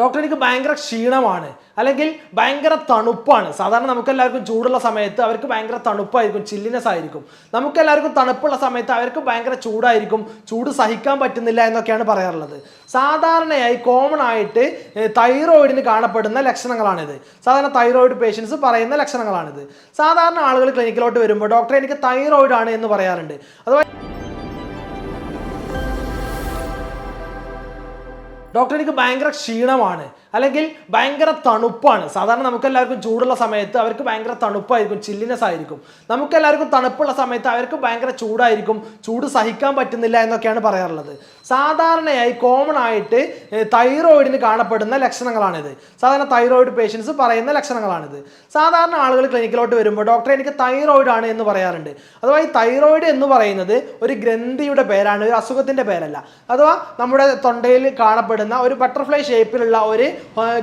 Doctor എനിക്ക് ഭയങ്കര ക്ഷീണമാണ്. അല്ലെങ്കിൽ ഭയങ്കര തണുപ്പാണ്. സാധാരണ നമുക്കെല്ലാവർക്കും ചൂടുള്ള സമയത്ത് അവർക്ക് ഭയങ്കര തണുപ്പായിരിക്കും ചില്ലിനെസ് ആയിരിക്കും. നമുക്കെല്ലാവർക്കും തണുപ്പുള്ള സമയത്ത് അവർക്ക് ഭയങ്കര ചൂടായിരിക്കും ചൂട് സഹിക്കാൻ പറ്റുന്നില്ല എന്നൊക്കെയാണ് പറയാറുള്ളത്. സാധാരണയായി കോമൺ ആയിട്ട് തൈറോയിഡിന് കാണപ്പെടുന്ന ലക്ഷണങ്ങളാണിത്. സാധാരണ തൈറോയിഡ് പേഷ്യൻസ് പറയുന്ന ലക്ഷണങ്ങളാണിത്. സാധാരണ ആളുകൾ ക്ലിനിക്കിലോട്ട് വരുമ്പോൾ ഡോക്ടറെ എനിക്ക് തൈറോയിഡ് ആണ് എന്ന് പറയാറുണ്ട്. അഥവാ ഡോക്ടർ എനിക്ക് ഭയങ്കര ക്ഷീണമാണ്. അല്ലെങ്കിൽ ഭയങ്കര തണുപ്പാണ്. സാധാരണ നമുക്ക് എല്ലാവർക്കും ചൂടുള്ള സമയത്ത് അവർക്ക് ഭയങ്കര തണുപ്പായിരിക്കും ചില്ലിനെസ് ആയിരിക്കും. നമുക്ക് എല്ലാവർക്കും തണുപ്പുള്ള സമയത്ത് അവർക്ക് ഭയങ്കര ചൂടായിരിക്കും ചൂട് സഹിക്കാൻ പറ്റുന്നില്ല എന്നൊക്കെയാണ് പറയാറുള്ളത്. സാധാരണയായി കോമൺ ആയിട്ട് തൈറോയിഡിന് കാണപ്പെടുന്ന ലക്ഷണങ്ങളാണിത്. സാധാരണ തൈറോയിഡ് പേഷ്യൻസ് പറയുന്ന ലക്ഷണങ്ങളാണിത്. സാധാരണ ആളുകൾ ക്ലിനിക്കിലോട്ട് വരുമ്പോൾ ഡോക്ടറെ എനിക്ക് തൈറോയിഡ് ആണ് എന്ന് പറയാറുണ്ട്. അഥവാ ഈ തൈറോയിഡ് എന്ന് പറയുന്നത് ഒരു ഗ്രന്ഥിയുടെ പേരാണ് ഒരു അസുഖത്തിന്റെ പേരല്ല. അഥവാ നമ്മുടെ തൊണ്ടയിൽ കാണപ്പെടുന്ന ഒരു ബട്ടർഫ്ലൈ ഷേപ്പിലുള്ള ഒരു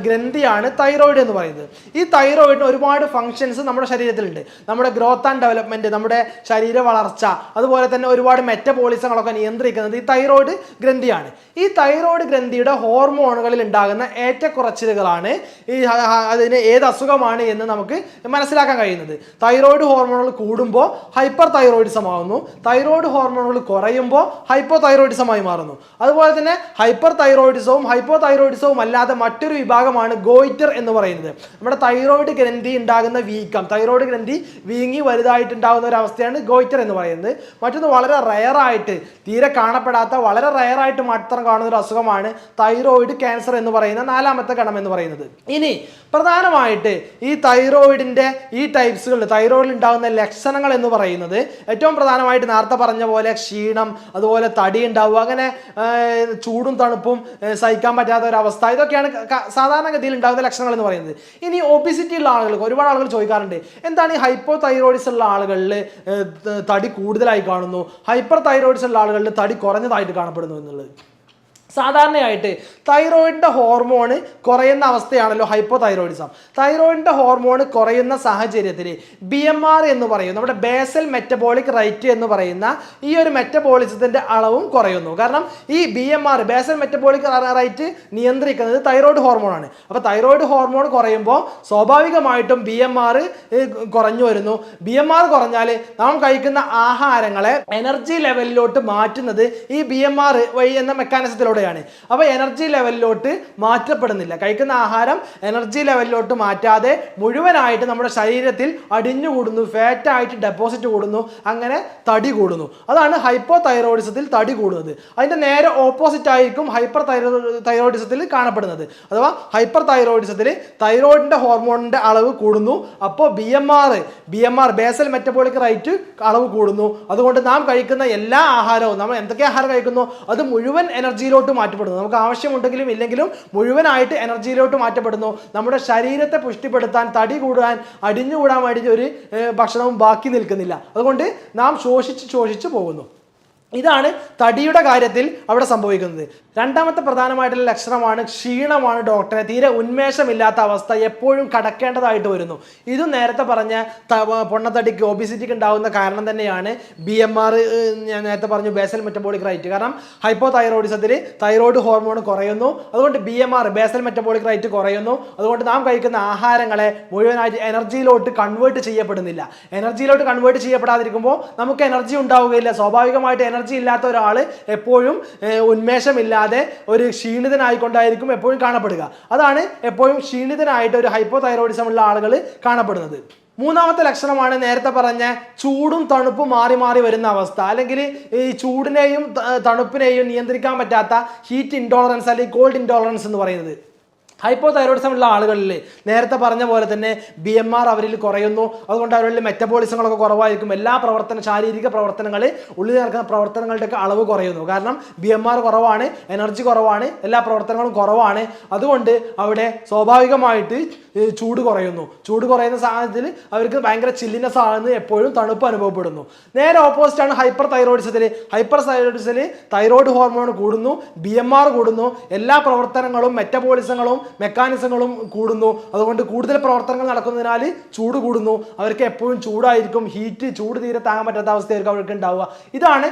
ഗ്രന്ഥിയാണ് തൈറോയിഡ് എന്ന് പറയുന്നത്. ഈ തൈറോയിഡിന് ഒരുപാട് ഫങ്ഷൻസ് നമ്മുടെ ശരീരത്തിലുണ്ട്. നമ്മുടെ ഗ്രോത്ത് ആൻഡ് ഡെവലപ്മെന്റ് നമ്മുടെ ശരീര വളർച്ച അതുപോലെ തന്നെ ഒരുപാട് മെറ്റബോളിസങ്ങളൊക്കെ നിയന്ത്രിക്കുന്നത് ഈ തൈറോയിഡ് ഗ്രന്ഥിയാണ്. ഈ തൈറോയിഡ് ഗ്രന്ഥിയുടെ ഹോർമോണുകളിൽ ഉണ്ടാകുന്ന ഏറ്റക്കുറച്ചിലുകളാണ് ഈ അതിന് ഏത് അസുഖമാണ് എന്ന് നമുക്ക് മനസ്സിലാക്കാൻ കഴിയുന്നത്. തൈറോയിഡ് ഹോർമോണുകൾ കൂടുമ്പോൾ ഹൈപ്പർ തൈറോയിഡിസം ആകുന്നു തൈറോയിഡ് ഹോർമോണുകൾ കുറയുമ്പോൾ ഹൈപ്പോ തൈറോയിഡിസമായി മാറുന്നു. അതുപോലെ തന്നെ ഹൈപ്പർ തൈറോയിഡിസവും ഹൈപ്പോ തൈറോയിഡിസവും അല്ലാതെ മറ്റൊരു വിഭാഗമാണ് ഗോയിറ്റർ എന്ന് പറയുന്നത്. നമ്മുടെ തൈറോയിഡ് ഗ്രന്ഥി ഉണ്ടാകുന്ന വീക്കം തൈറോയിഡ് ഗ്രന്ഥി വീങ്ങി വലുതായിട്ടുണ്ടാകുന്ന ഒരു അവസ്ഥയാണ് ഗോയിറ്റർ എന്ന് പറയുന്നത്. മറ്റൊന്ന് വളരെ റയറായിട്ട് തീരെ കാണപ്പെടാത്ത വളരെ റയറായിട്ട് മാത്രം കാണുന്ന ഒരു അസുഖമാണ് തൈറോയിഡ് ക്യാൻസർ എന്ന് പറയുന്ന നാലാമത്തെ ഗണം എന്ന് പറയുന്നത്. ഇനി പ്രധാനമായിട്ട് ഈ തൈറോയിഡിന്റെ ഈ ടൈപ്സുകൾ തൈറോയിഡിൽ ഉണ്ടാകുന്ന ലക്ഷണങ്ങൾ എന്ന് പറയുന്നത് ഏറ്റവും പ്രധാനമായിട്ട് നേരത്തെ പറഞ്ഞ പോലെ ക്ഷീണം അതുപോലെ തടി ഉണ്ടാവുക അങ്ങനെ ചൂടും തണുപ്പും സഹിക്കാൻ പറ്റാത്ത ഒരു അവസ്ഥ. ഇതൊക്കെയാണ് സാധാരണഗതിയിൽ ഉണ്ടാകുന്ന ലക്ഷണങ്ങൾ എന്ന് പറയുന്നത്. ഇനി ഒബിസിറ്റി ഉള്ള ആളുകൾക്ക് ഒരുപാട് ആളുകൾ ചോദിക്കാറുണ്ട് എന്താണ് ഈ ഹൈപ്പോ തൈറോയിഡ്സ് ഉള്ള ആളുകളിൽ തടി കൂടുതലായി കാണുന്നു? ഹൈപ്പർ തൈറോയിഡ്സ് ഉള്ള ആളുകളിൽ തടി കുറഞ്ഞതായിട്ട് കാണപ്പെടുന്നു എന്നുള്ളത്? സാധാരണയായിട്ട് തൈറോയിഡിന്റെ ഹോർമോണ് കുറയുന്ന അവസ്ഥയാണല്ലോ ഹൈപ്പോ തൈറോയിഡിസം തൈറോയിഡിന്റെ ഹോർമോണ് കുറയുന്ന സാഹചര്യത്തിൽ ബി എം ആർ എന്ന് പറയും നമ്മുടെ ബേസൽ മെറ്റബോളിക് റൈറ്റ് എന്ന് പറയുന്ന ഈ ഒരു മെറ്റബോളിസത്തിന്റെ അളവും കുറയുന്നു. കാരണം ഈ B M R basal metabolic rate നിയന്ത്രിക്കുന്നത് തൈറോയിഡ് ഹോർമോണാണ്. അപ്പോൾ തൈറോയിഡ് ഹോർമോൺ കുറയുമ്പോൾ സ്വാഭാവികമായിട്ടും ബി എം ആർ കുറഞ്ഞു വരുന്നു. ബി എം ആർ കുറഞ്ഞാൽ നാം കഴിക്കുന്ന ആഹാരങ്ങളെ എനർജി ലെവലിലോട്ട് മാറ്റുന്നത് ഈ ബി എം ആർ വഴി എന്ന മെക്കാനിസത്തിലൂടെയാണ് അപ്പോൾ എനർജി ലെവലിലോട്ട് മാറ്റപ്പെടുന്നില്ല. കഴിക്കുന്ന ആഹാരം എനർജി ലെവലിലോട്ട് മാറ്റാതെ മുഴുവനായിട്ട് നമ്മുടെ ശരീരത്തിൽ അടിഞ്ഞു കൂടുന്നു ഫാറ്റായിട്ട് ഡെപ്പോസിറ്റ് കൂടുന്നു അങ്ങനെ തടി കൂടുന്നു. അതാണ് ഹൈപ്പോ തൈറോയിഡിസത്തിൽ തടി കൂടുന്നത്. അതിന്റെ നേരെ ഓപ്പോസിറ്റ് ആയിരിക്കും ഹൈപ്പർ തൈറോ തൈറോയിഡിസത്തിൽ കാണപ്പെടുന്നത്. അഥവാ ഹൈപ്പർ തൈറോയിഡിസത്തിൽ തൈറോയിഡിന്റെ ഹോർമോണിന്റെ അളവ് കൂടുന്നു. അപ്പോൾ B M R B M R basal metabolic rate അളവ് കൂടുന്നു. അതുകൊണ്ട് നാം കഴിക്കുന്ന എല്ലാ ആഹാരവും നമ്മൾ എന്തൊക്കെ ആഹാരം കഴിക്കുന്നു? അത് മുഴുവൻ എനർജിയിലോട്ട് മാറ്റപ്പെടുന്നു. നമുക്ക് ആവശ്യമുണ്ടെങ്കിലും ഇല്ലെങ്കിലും മുഴുവനായിട്ട് എനർജിയിലോട്ട് മാറ്റപ്പെടുന്നു. നമ്മുടെ ശരീരത്തെ പുഷ്ടിപ്പെടുത്താൻ തടി കൂടാൻ അടിഞ്ഞുകൂടാൻ വേണ്ടി ഒരു ഭക്ഷണവും ബാക്കി നിൽക്കുന്നില്ല. അതുകൊണ്ട് നാം ശോഷിച്ച് ശോഷിച്ച് പോകുന്നു. ഇതാണ് തടിയുടെ കാര്യത്തിൽ അവിടെ സംഭവിക്കുന്നത്. രണ്ടാമത്തെ പ്രധാനമായിട്ടുള്ള ലക്ഷണമാണ് ക്ഷീണമാണ് ഡോക്ടറെ തീരെ ഉന്മേഷമില്ലാത്ത അവസ്ഥ എപ്പോഴും കടക്കേണ്ടതായിട്ട് വരുന്നു. ഇതും നേരത്തെ പറഞ്ഞ പൊണ്ണത്തടിക്ക് ഒബിസിറ്റിക്ക് ഉണ്ടാകുന്ന കാരണം തന്നെയാണ് ബി എം ആർ ഞാൻ നേരത്തെ പറഞ്ഞു ബേസൽ മെറ്റബോളിക് റൈറ്റ് കാരണം ഹൈപ്പോ തൈറോയിഡിസത്തിൽ തൈറോയിഡ് ഹോർമോൺ കുറയുന്നു. അതുകൊണ്ട് B M R basal metabolic rate കുറയുന്നു. അതുകൊണ്ട് നാം കഴിക്കുന്ന ആഹാരങ്ങളെ മുഴുവനായിട്ട് എനർജിയിലോട്ട് കൺവേർട്ട് ചെയ്യപ്പെടുന്നില്ല. എനർജിയിലോട്ട് കൺവേർട്ട് ചെയ്യപ്പെടാതിരിക്കുമ്പോൾ നമുക്ക് എനർജി ഉണ്ടാവുകയില്ല. സ്വാഭാവികമായിട്ട് എനർജി ഇല്ലാത്ത ഒരാൾ എപ്പോഴും ഉന്മേഷമില്ലാതെ ഒരു ക്ഷീണിതനായിക്കൊണ്ടായിരിക്കും എപ്പോഴും കാണപ്പെടുക. അതാണ് എപ്പോഴും ക്ഷീണിതനായിട്ട് ഒരു ഹൈപ്പോ തൈറോയിഡിസം ഉള്ള ആളുകൾ കാണപ്പെടുന്നത്. മൂന്നാമത്തെ ലക്ഷണമാണ് നേരത്തെ പറഞ്ഞ ചൂടും തണുപ്പും മാറി മാറി വരുന്ന അവസ്ഥ. അല്ലെങ്കിൽ ഈ ചൂടിനെയും തണുപ്പിനെയും നിയന്ത്രിക്കാൻ പറ്റാത്ത ഹീറ്റ് ഇൻടോളറൻസ് അല്ലെങ്കിൽ കോൾഡ് ഇൻടോളറൻസ് എന്ന് പറയുന്നത്. ഹൈപ്പോ തൈറോയിഡിസം ഉള്ള ആളുകളിൽ നേരത്തെ പറഞ്ഞ പോലെ തന്നെ ബി എം ആർ അവരിൽ കുറയുന്നു. അതുകൊണ്ട് അവരിൽ മെറ്റബോളിസങ്ങളൊക്കെ കുറവായിരിക്കും. എല്ലാ പ്രവർത്തന ശാരീരിക പ്രവർത്തനങ്ങൾ ഉള്ളിൽ നടക്കുന്ന പ്രവർത്തനങ്ങളുടെയൊക്കെ അളവ് കുറയുന്നു. കാരണം ബി എം ആർ കുറവാണ് എനർജി കുറവാണ് എല്ലാ പ്രവർത്തനങ്ങളും കുറവാണ്. അതുകൊണ്ട് അവിടെ സ്വാഭാവികമായിട്ട് ചൂട് കുറയുന്നു. ചൂട് കുറയുന്ന സാഹചര്യത്തിൽ അവർക്ക് ഭയങ്കര ചില്ലിനെസ് ആണെന്ന് എപ്പോഴും തണുപ്പ് അനുഭവപ്പെടുന്നു. നേരെ ഓപ്പോസിറ്റ് ആണ് ഹൈപ്പർ തൈറോയിഡിസത്തിൽ ഹൈപ്പർ തൈറോയിഡിസിൽ തൈറോയിഡ് ഹോർമോൺ കൂടുന്നു ബി എം ആർ കൂടുന്നു. എല്ലാ പ്രവർത്തനങ്ങളും മെറ്റബോളിസങ്ങളും മെക്കാനിസങ്ങളും കൂടുന്നു. അതുകൊണ്ട് കൂടുതൽ പ്രവർത്തനങ്ങൾ നടക്കുന്നതിനാൽ ചൂട് കൂടുന്നു. അവർക്ക് എപ്പോഴും ചൂടായിരിക്കും. ഹീറ്റ് ചൂട് തീരെ താങ്ങാൻ പറ്റാത്ത അവസ്ഥയായിരിക്കും അവർക്ക് ഉണ്ടാവുക. ഇതാണ്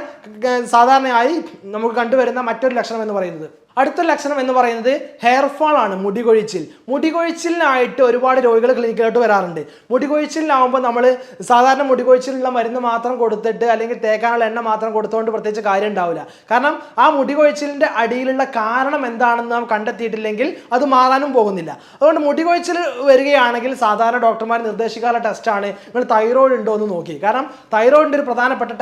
സാധാരണയായി നമുക്ക് കണ്ടുവരുന്ന മറ്റൊരു ലക്ഷണം എന്ന് പറയുന്നത്. അടുത്ത ലക്ഷണം എന്ന് പറയുന്നത് ഹെയർ ഫാൾ ആണ് മുടികൊഴിച്ചിൽ. മുടികൊഴിച്ചിലിനായിട്ട് മുടി കൊഴിച്ചിലിനായിട്ട് ഒരുപാട് രോഗികൾ ക്ലിനിക്കിലോട്ട് വരാറുണ്ട്. മുടി കൊഴിച്ചിലിനാവുമ്പോൾ നമ്മൾ സാധാരണ മുടികൊഴിച്ചിലുള്ള മരുന്ന് മാത്രം കൊടുത്തിട്ട് അല്ലെങ്കിൽ തേക്കാനുള്ള എണ്ണ മാത്രം കൊടുത്തുകൊണ്ട് പ്രത്യേകിച്ച് കാര്യം ഉണ്ടാവില്ല കാരണം ആ മുടികൊഴിച്ചിലിന്റെ അടിയിലുള്ള കാരണം എന്താണെന്ന് നാം കണ്ടെത്തിയിട്ടില്ലെങ്കിൽ അത് മാറാനും പോകുന്നില്ല. അതുകൊണ്ട് മുടികൊഴിച്ചിൽ വരികയാണെങ്കിൽ സാധാരണ ഡോക്ടർമാർ നിർദ്ദേശിക്കാനുള്ള ടെസ്റ്റാണ് നിങ്ങൾ തൈറോയിഡ് ഉണ്ടോ എന്ന് നോക്കി. കാരണം തൈറോയിഡിന്റെ ഒരു പ്രധാനപ്പെട്ട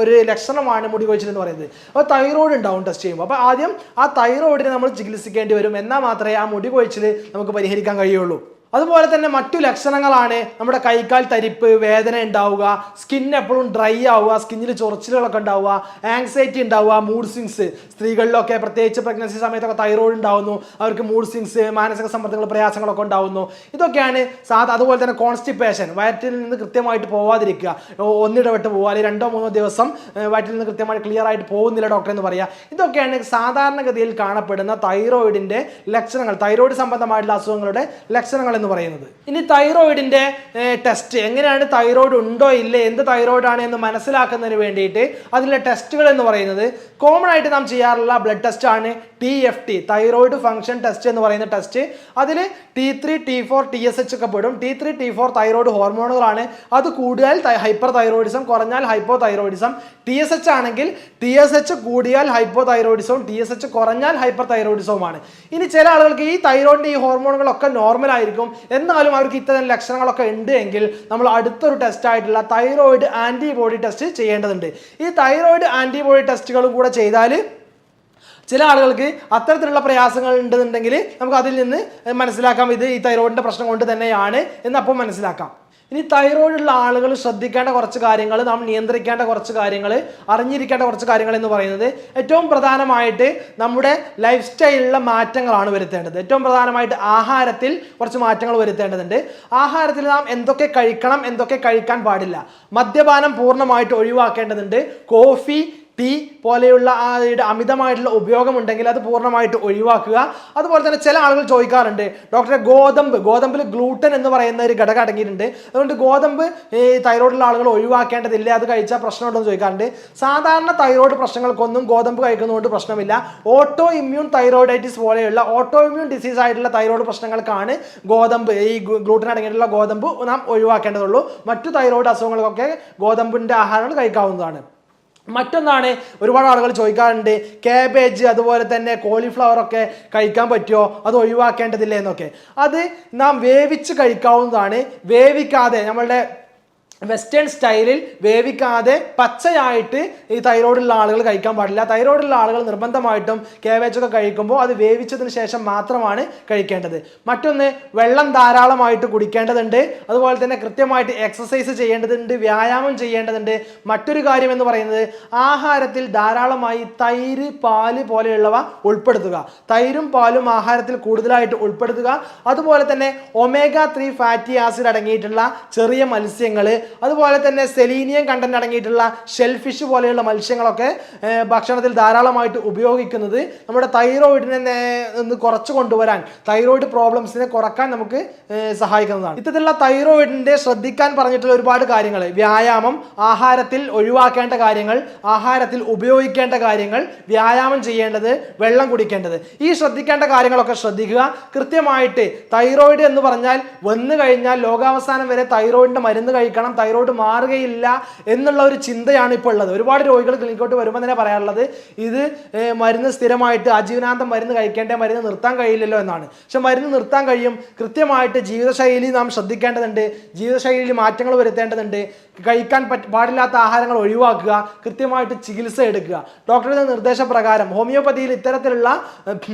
ഒരു ലക്ഷണമാണ് മുടി കൊഴിച്ചിൽ എന്ന് പറയുന്നത്. അപ്പോൾ തൈറോയിഡ് ഉണ്ടാവും ടെസ്റ്റ് ചെയ്യുമ്പോൾ അപ്പോൾ ആദ്യം ആ തൈറോയിഡിനെ നമ്മൾ ചികിത്സിക്കേണ്ടി വരും. എന്നാൽ മാത്രമേ ആ മുടി കൊഴിച്ചിൽ നമുക്ക് പരിഹരിക്കാൻ കഴിയുള്ളൂ. അതുപോലെ തന്നെ മറ്റു ലക്ഷണങ്ങളാണ് നമ്മുടെ കൈക്കാൽ തരിപ്പ് വേദന ഉണ്ടാവുക സ്കിൻ എപ്പോഴും ഡ്രൈ ആവുക സ്കിന്നിൽ ചൊറിച്ചിലുകളൊക്കെ ഉണ്ടാവുക ആങ്സൈറ്റി ഉണ്ടാവുക മൂഡ് സ്വിങ്സ് സ്ത്രീകളിലൊക്കെ പ്രത്യേകിച്ച് പ്രഗ്നൻസി സമയത്തൊക്കെ തൈറോയിഡ് ഉണ്ടാവുന്നു അവർക്ക് മൂഡ് സ്വിങ്സ് മാനസിക സമ്മർദ്ദങ്ങൾ പ്രയാസങ്ങളൊക്കെ ഉണ്ടാവുന്നു. ഇതൊക്കെയാണ് സാധാ അതുപോലെ തന്നെ കോൺസ്റ്റിപ്പേഷൻ വയറ്റിൽ നിന്ന് കൃത്യമായിട്ട് പോവാതിരിക്കുക. ഒന്നിടവിട്ട് പോകുക അല്ലെങ്കിൽ രണ്ടോ മൂന്നോ ദിവസം വയറ്റിൽ നിന്ന് കൃത്യമായിട്ട് ക്ലിയർ ആയിട്ട് പോകുന്നില്ല ഡോക്ടർ എന്ന് പറയുക ഇതൊക്കെയാണ് സാധാരണഗതിയിൽ കാണപ്പെടുന്ന തൈറോയിഡിന്റെ ലക്ഷണങ്ങൾ തൈറോയിഡ് സംബന്ധമായിട്ടുള്ള അസുഖങ്ങളുടെ ലക്ഷണങ്ങൾ എന്ന് പറയുന്നത്. ഇനി തൈറോയിഡിന്റെ ടെസ്റ്റ് എങ്ങനെയാണ് തൈറോയിഡ് ഉണ്ടോ ഇല്ലേ എന്ത് തൈറോയിഡാണ് എന്ന് മനസ്സിലാക്കുന്നതിന് വേണ്ടിയിട്ട് അതിലെ ടെസ്റ്റുകൾ എന്ന് പറയുന്നത് കോമൺ ആയിട്ട് നാം ചെയ്യാറുള്ള ബ്ലഡ് ടെസ്റ്റാണ് T F T thyroid function test എന്ന് പറയുന്ന ടെസ്റ്റ് അതിൽ T three T four T S H ഒക്കെ പെടും. T three T four thyroid ഹോർമോണുകളാണ് അത് കൂടിയാൽ ഹൈപ്പർ തൈറോയിഡിസം കുറഞ്ഞാൽ hypo thyroidism T S H ആണെങ്കിൽ ടി എസ് എച്ച് കൂടിയാൽ ഹൈപ്പോ തൈറോയിഡിസവും ടി എസ് എച്ച് കുറഞ്ഞാൽ ഹൈപ്പർ തൈറോയിഡിസവുമാണ് ഇനി ചില ആളുകൾക്ക് ഈ തൈറോയിഡിന്റെ ഈ ഹോർമോണുകളൊക്കെ നോർമൽ ആയിരിക്കും. എന്നാലും അവർക്ക് ഇത്തരം ലക്ഷണങ്ങളൊക്കെ ഉണ്ട് എങ്കിൽ നമ്മൾ അടുത്തൊരു ടെസ്റ്റ് ആയിട്ടുള്ള തൈറോയിഡ് ആന്റിബോഡി ടെസ്റ്റ് ചെയ്യേണ്ടതുണ്ട്. ഈ തൈറോയിഡ് ആന്റിബോഡി ടെസ്റ്റുകളും കൂടെ ചെയ്താൽ ചില ആളുകൾക്ക് അത്തരത്തിലുള്ള പ്രയാസങ്ങൾ ഉണ്ടെന്നുണ്ടെങ്കിൽ നമുക്ക് അതിൽ നിന്ന് മനസ്സിലാക്കാം. ഇത് ഈ തൈറോയിഡിന്റെ പ്രശ്നം കൊണ്ട് തന്നെയാണ് എന്ന് അപ്പോൾ മനസ്സിലാക്കാം. ഇനി തൈറോയിഡുള്ള ആളുകൾ ശ്രദ്ധിക്കേണ്ട കുറച്ച് കാര്യങ്ങൾ നാം നിയന്ത്രിക്കേണ്ട കുറച്ച് കാര്യങ്ങൾ അറിഞ്ഞിരിക്കേണ്ട കുറച്ച് കാര്യങ്ങൾ എന്ന് പറയുന്നത് ഏറ്റവും പ്രധാനമായിട്ട് നമ്മുടെ ലൈഫ് സ്റ്റൈലിലുള്ള മാറ്റങ്ങളാണ് വരുത്തേണ്ടത്. ഏറ്റവും പ്രധാനമായിട്ട് ആഹാരത്തിൽ കുറച്ച് മാറ്റങ്ങൾ വരുത്തേണ്ടതുണ്ട്. ആഹാരത്തിൽ നാം എന്തൊക്കെ കഴിക്കണം എന്തൊക്കെ കഴിക്കാൻ പാടില്ല. മദ്യപാനം പൂർണമായിട്ട് ഒഴിവാക്കേണ്ടതുണ്ട്. കോഫി ടീ പോലെയുള്ള ആ അമിതമായിട്ടുള്ള ഉപയോഗം ഉണ്ടെങ്കിൽ അത് പൂർണമായിട്ട് ഒഴിവാക്കുക. അതുപോലെ തന്നെ ചില ആളുകൾ ചോദിക്കാറുണ്ട് ഡോക്ടറെ ഗോതമ്പ് ഗോതമ്പിൽ ഗ്ലൂട്ടൻ എന്ന് പറയുന്ന ഒരു ഘടകം അടങ്ങിയിട്ടുണ്ട്. അതുകൊണ്ട് ഗോതമ്പ് ഈ തൈറോയിഡുള്ള ആളുകൾ ഒഴിവാക്കേണ്ടതില്ല? അത് കഴിച്ചാൽ പ്രശ്നമുണ്ടെന്ന് ചോദിക്കാറുണ്ട്. സാധാരണ തൈറോയിഡ് പ്രശ്നങ്ങൾക്കൊന്നും ഗോതമ്പ് കഴിക്കുന്നതുകൊണ്ട് പ്രശ്നമില്ല. ഓട്ടോ ഇമ്മ്യൂൺ തൈറോയിഡൈറ്റിസ് പോലെയുള്ള ഓട്ടോ ഇമ്മ്യൂൺ ഡിസീസ് ആയിട്ടുള്ള തൈറോയിഡ് പ്രശ്നങ്ങൾക്കാണ് ഗോതമ്പ് ഈ ഗ്ലൂട്ടൻ അടങ്ങിയിട്ടുള്ള ഗോതമ്പ് നാം ഒഴിവാക്കേണ്ടതുള്ളൂ. മറ്റു തൈറോയിഡ് അസുഖങ്ങൾക്കൊക്കെ ഗോതമ്പിന്റെ ആഹാരങ്ങൾ കഴിക്കാവുന്നതാണ്. മറ്റൊന്നാണ് ഒരുപാട് ആളുകൾ ചോദിക്കാറുണ്ട് കാബേജ് അതുപോലെ തന്നെ കോളിഫ്ലവർ ഒക്കെ കഴിക്കാൻ പറ്റുമോ അത് ഒഴിവാക്കേണ്ടതില്ല എന്നൊക്കെ. അത് നാം വേവിച്ച് കഴിക്കാവുന്നതാണ്. വേവിക്കാതെ നമ്മളുടെ വെസ്റ്റേൺ സ്റ്റൈലിൽ വേവിക്കാതെ പച്ചയായിട്ട് ഈ തൈറോയിഡുള്ള ആളുകൾ കഴിക്കാൻ പാടില്ല. തൈറോയിഡുള്ള ആളുകൾ നിർബന്ധമായിട്ടും കേവേച്ചൊക്കെ കഴിക്കുമ്പോൾ അത് വേവിച്ചതിന് ശേഷം മാത്രമാണ് കഴിക്കേണ്ടത്. മറ്റൊന്ന് വെള്ളം ധാരാളമായിട്ട് കുടിക്കേണ്ടതുണ്ട്. അതുപോലെ തന്നെ കൃത്യമായിട്ട് എക്സസൈസ് ചെയ്യേണ്ടതുണ്ട് വ്യായാമം ചെയ്യേണ്ടതുണ്ട്. മറ്റൊരു കാര്യം എന്ന് പറയുന്നത് ആഹാരത്തിൽ ധാരാളമായി തൈര് പാൽ പോലെയുള്ളവ ഉൾപ്പെടുത്തുക. തൈരും പാലും ആഹാരത്തിൽ കൂടുതലായിട്ട് ഉൾപ്പെടുത്തുക. അതുപോലെ തന്നെ ഒമേഗ ത്രീ ഫാറ്റി ആസിഡ് അടങ്ങിയിട്ടുള്ള ചെറിയ മത്സ്യങ്ങൾ അതുപോലെ തന്നെ സെലീനിയം കണ്ടന്റ് അടങ്ങിയിട്ടുള്ള ഷെൽഫിഷ് പോലെയുള്ള മത്സ്യങ്ങളൊക്കെ ഭക്ഷണത്തിൽ ധാരാളമായിട്ട് ഉപയോഗിക്കുന്നത് നമ്മുടെ തൈറോയിഡിനെ നിന്ന് കുറച്ച് കൊണ്ടുവരാൻ തൈറോയിഡ് പ്രോബ്ലംസിനെ കുറയ്ക്കാൻ നമുക്ക് സഹായിക്കുന്നതാണ്. ഇത്തരത്തിലുള്ള തൈറോയിഡിന്റെ ശ്രദ്ധിക്കാൻ പറഞ്ഞിട്ടുള്ള ഒരുപാട് കാര്യങ്ങൾ വ്യായാമം ആഹാരത്തിൽ ഒഴിവാക്കേണ്ട കാര്യങ്ങൾ ആഹാരത്തിൽ ഉപയോഗിക്കേണ്ട കാര്യങ്ങൾ വ്യായാമം ചെയ്യേണ്ടത് വെള്ളം കുടിക്കേണ്ടത്. ഈ ശ്രദ്ധിക്കേണ്ട കാര്യങ്ങളൊക്കെ ശ്രദ്ധിക്കുക. കൃത്യമായിട്ട് തൈറോയിഡ് എന്ന് പറഞ്ഞാൽ വന്നു കഴിഞ്ഞാൽ ലോകാവസാനം വരെ തൈറോയിഡിന്റെ മരുന്ന് കഴിക്കണം തൈറോയിഡ് മാറുകയില്ല എന്നുള്ള ഒരു ചിന്തയാണ് ഇപ്പോൾ ഉള്ളത്. ഒരുപാട് രോഗികൾ ക്ലിനിക്കോട്ട് വരുമ്പോൾ തന്നെ പറയാറുള്ളത് ഇത് മരുന്ന് സ്ഥിരമായിട്ട് അജീവനാന്തം മരുന്ന് കഴിക്കേണ്ട മരുന്ന് നിർത്താൻ കഴിയില്ലല്ലോ എന്നാണ്. പക്ഷെ മരുന്ന് നിർത്താൻ കഴിയും കൃത്യമായിട്ട് ജീവിതശൈലി നാം ശ്രദ്ധിക്കേണ്ടതുണ്ട് ജീവിതശൈലിയിൽ മാറ്റങ്ങൾ വരുത്തേണ്ടതുണ്ട് കഴിക്കാൻ പാടില്ലാത്ത ആഹാരങ്ങൾ ഒഴിവാക്കുക കൃത്യമായിട്ട് ചികിത്സ എടുക്കുക. ഡോക്ടറുടെ നിർദ്ദേശപ്രകാരം ഹോമിയോപ്പതിയിൽ ഇത്തരത്തിലുള്ള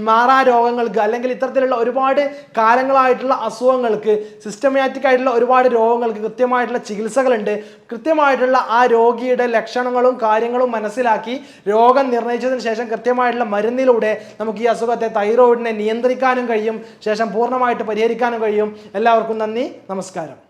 മാറാ രോഗങ്ങൾക്ക് അല്ലെങ്കിൽ ഇത്തരത്തിലുള്ള ഒരുപാട് കാലങ്ങളായിട്ടുള്ള അസുഖങ്ങൾക്ക് സിസ്റ്റമാറ്റിക് ആയിട്ടുള്ള ഒരുപാട് രോഗങ്ങൾക്ക് കൃത്യമായിട്ടുള്ള ചികിത്സകളുണ്ട്. കൃത്യമായിട്ടുള്ള ആ രോഗിയുടെ ലക്ഷണങ്ങളും കാര്യങ്ങളും മനസ്സിലാക്കി രോഗം നിർണയിച്ചതിന് ശേഷം കൃത്യമായിട്ടുള്ള മരുന്നിലൂടെ നമുക്ക് ഈ അസുഖത്തെ തൈറോയിഡിനെ നിയന്ത്രിക്കാനും കഴിയും. ശേഷം പൂർണമായിട്ട് പരിഹരിക്കാനും കഴിയും. എല്ലാവർക്കും നന്ദി. നമസ്കാരം.